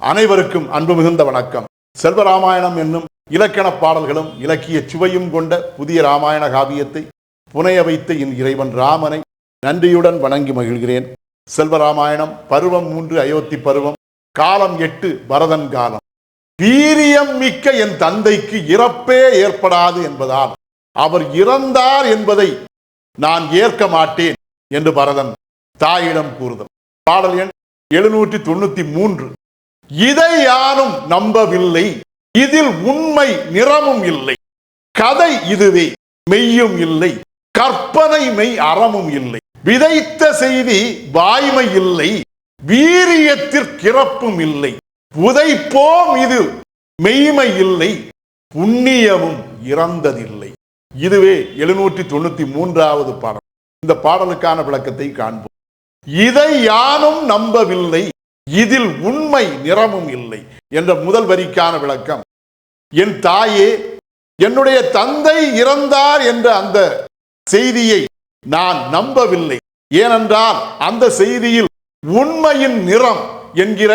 அனைவருக்கும் அன்பு மிகுந்த வணக்கம். செல்வராமாயணம் என்னும் இலக்கண பாடல்களும் இலக்கிய சுவையும் கொண்ட புதிய ராமாயண காவியத்தை புனைய வைத்த என் இறைவன் ராமனை நன்றியுடன் வணங்கி மகிழ்கிறேன். செல்வராமாயணம் பருவம் மூன்று அயோத்தி பருவம் காலம் எட்டு பரதன் காலம். வீரியம் மிக்க என் தந்தைக்கு இறப்பே ஏற்படாது என்பதால் அவர் இறந்தார் என்பதை நான் ஏற்க மாட்டேன் என்று பரதன் தாயிடம் கூறுதல். பாடல் எண் எழுநூற்றி தொண்ணூத்தி மூன்று. இதை யாரும் நம்பவில்லை. இதில் உண்மை நிறமும் இல்லை. கதை இதுவே மெய்யும் இல்லை. கற்பனை மெய் அறமும் இல்லை. விதைத்த செய்தி வாய்மை இல்லை. வீரியத்திற்கிறப்பும் இல்லை. புதைப்போம் இது மெய்மை இல்லை. புண்ணியமும் இறந்ததில்லை. இதுவே எழுநூற்றி தொண்ணூத்தி மூன்றாவது பாடல். இந்த பாடலுக்கான விளக்கத்தை காண்போம். இதை யானும் நம்பவில்லை. இதில் உண்மை நிறமும் இல்லை என்ற முதல் வரிக்கான விளக்கம். என் தாயே என்னுடைய தந்தை இறந்தார் என்ற அந்த செய்தியை நான் நம்பவில்லை. ஏனென்றால் அந்த செய்தியில் உண்மையின் நிறம் என்கிற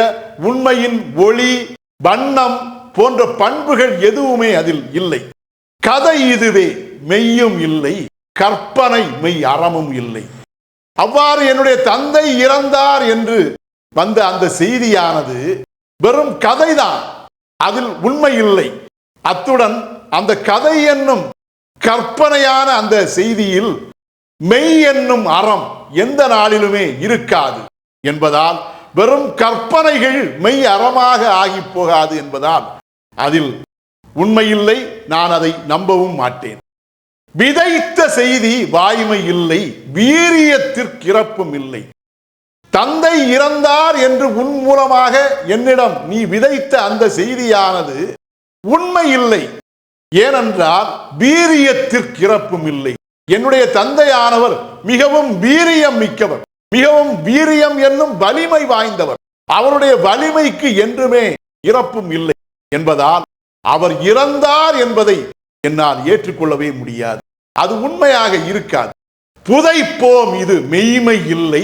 உண்மையின் ஒளி வண்ணம் போன்ற பண்புகள் எதுவுமே அதில் இல்லை. கதை இதுவே மெய்யும் இல்லை கற்பனை மெய் அறமும் இல்லை. அவ்வாறு என்னுடைய தந்தை இறந்தார் என்று வந்த அந்த செய்தியானது வெறும் கதைதான். அதில் உண்மை இல்லை. அத்துடன் அந்த கதை என்னும் கற்பனையான அந்த செய்தியில் மெய் என்னும் அறம் எந்த நாளிலுமே இருக்காது என்பதால் வெறும் கற்பனைகள் மெய் அறமாக ஆகி போகாது என்பதால் அதில் உண்மையில்லை நான் அதை நம்பவும் மாட்டேன். விதைத்த செய்தி வாய்மை இல்லை. வீரியத்திற்கிறப்பும் இல்லை. தந்தை இறந்தார் என்று உன் மூலமாக என்னிடம் நீ விதைத்த அந்த செய்தியானது உண்மை இல்லை ஏனென்றால் வீரியத்திற்கு இறப்பும் இல்லை. என்னுடைய தந்தையானவர் மிகவும் வீரியம் மிக்கவர். மிகவும் வீரியம் என்னும் வலிமை வாய்ந்தவர். அவருடைய வலிமைக்கு என்றுமே இறப்பும் இல்லை என்பதால் அவர் இறந்தார் என்பதை என்னால் ஏற்றுக்கொள்ளவே முடியாது. அது உண்மையாக இருக்காது. புதைப்போம் இது மெய்மை இல்லை.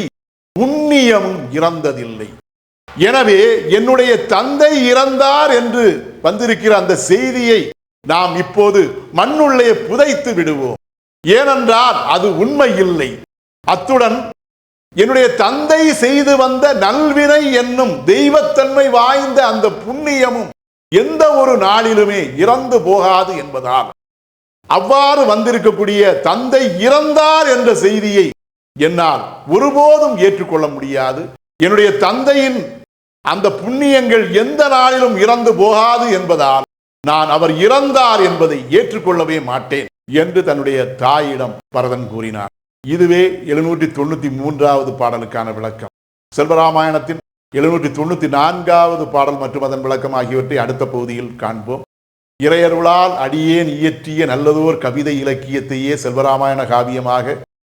புண்ணியமும் இறந்ததில்லை. எனவே என்னுடைய தந்தை இறந்தார் என்று வந்திருக்கிற அந்த செய்தியை நாம் இப்போது மண்ணுள்ளே புதைத்து விடுவோம். ஏனென்றால் அது உண்மை இல்லை அத்துடன் என்னுடைய தந்தை செய்து வந்த நல்வினை என்னும் தெய்வத்தன்மை வாய்ந்த அந்த புண்ணியமும் எந்த ஒரு நாளிலுமே இறந்து போகாது என்பதால். அவ்வாறு வந்திருக்கக்கூடிய தந்தை இறந்தார் என்ற செய்தியை என்னால் ஒருபோதும் ஏற்றுக்கொள்ள முடியாது. என்னுடைய தந்தையின் அந்த புண்ணியங்கள் எந்த நாளிலும் இறந்து போகாது என்பதால் நான் அவர் இறந்தார் என்பதை ஏற்றுக்கொள்ளவே மாட்டேன் என்று தன்னுடைய தாயிடம் பரதன் கூறினார். இதுவே எழுநூற்றி தொண்ணூத்தி மூன்றாவது பாடலுக்கான விளக்கம். செல்வராமாயணத்தின் எழுநூற்றி தொண்ணூத்தி நான்காவது பாடல் மற்றும் அதன் விளக்கம் ஆகியவற்றை அடுத்த பகுதியில் காண்போம். இறையருளால் அடியேன் இயற்றிய நல்லதோர் கவிதை இலக்கியத்தையே செல்வராமாயண காவியமாக